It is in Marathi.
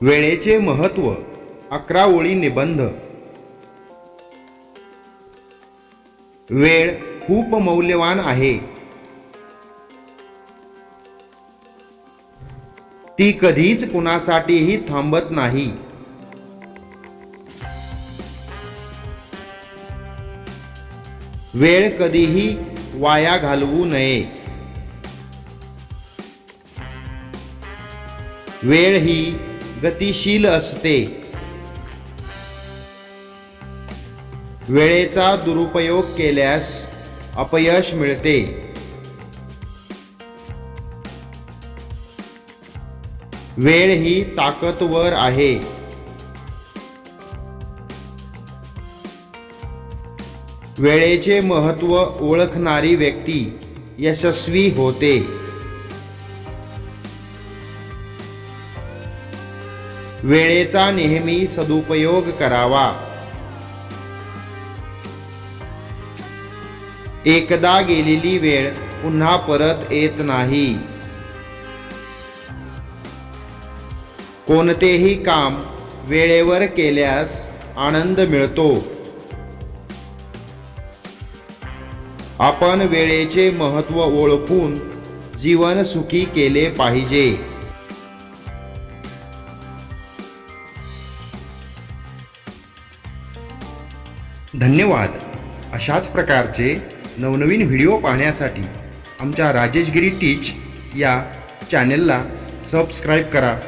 वेळेचे महत्त्व अकरा ओळी निबंध. वेळ खूप मौल्यवान आहे. ती कधीच कुणासाठीही थांबत नाही. वेळ कधीही वाया घालवू नये. वेळ ही गतिशील असते. वेळेचा दुरुपयोग केल्यास अपयश मिळते. वेळ ही ताकदवर आहे. वेळेचे महत्त्व ओळखणारी व्यक्ती यशस्वी होते. वेळेचा नेहमी सदुपयोग करावा. एकदा गेलेली वेळ पुन्हा परत येत नाही. कोणतेही काम वेळेवर केल्यास आनंद मिळतो. आपण वेळेचे महत्त्व ओळखून जीवन सुखी केले पाहिजे. धन्यवाद. अशाच प्रकारचे नवनवीन व्हिडिओ पाहण्यासाठी आमच्या राजेशगिरी टीच या चॅनेलला सबस्क्राईब करा.